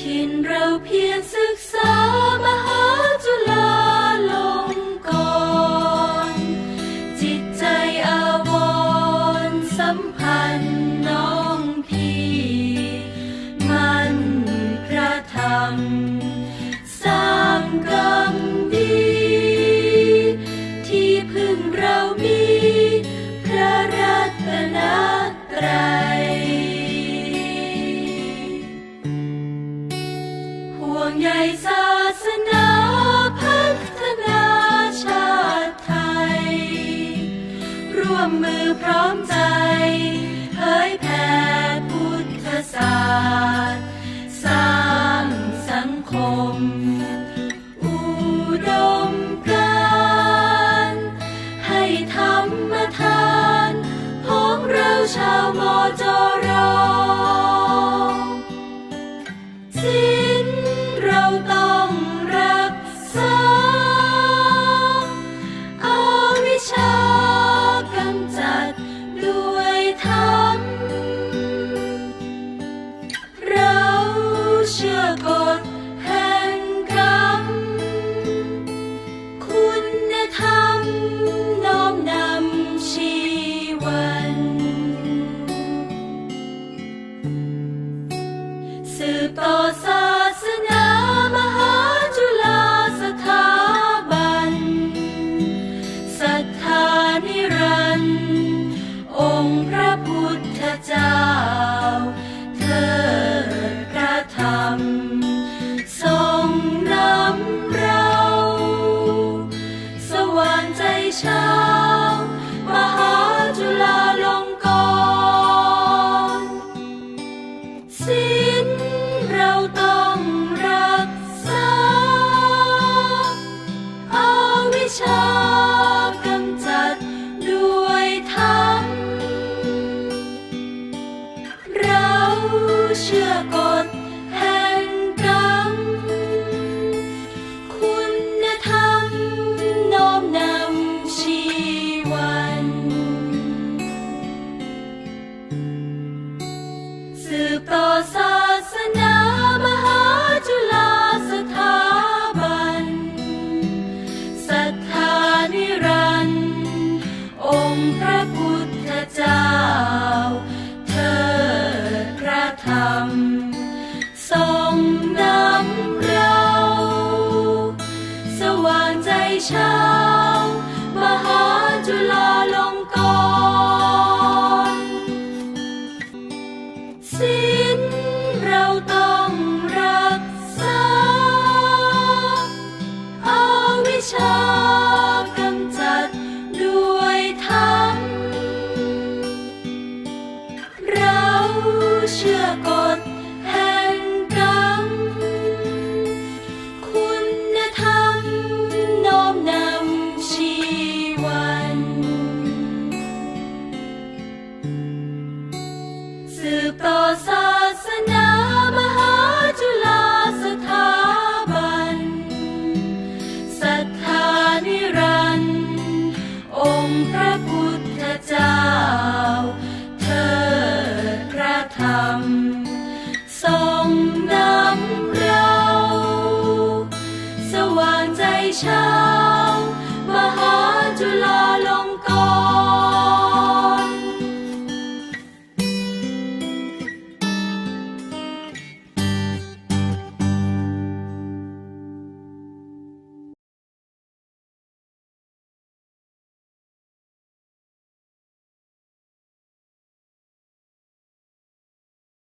ถิ่นเราเพียรศึกษามหาจุฬาลงกรณ์จิตใจอาวรณ์สัมพันน้องพี่ มันพระธรสร้างกรรมดี ที่พึ่งเรามี พระรัตนตรัย ธรรม เราเชื่อกฎแห่งกรรม คุณธรรมน้อมนำชีวัน สืบต่อส chưa còn ชาว มหาจุฬาลงกรณ์ศิลเราต้องรักษา เอาวิชากำจัดด้วยธรรม เราเชื่อกฎ เช้ามหาจุฬาลงกรณ์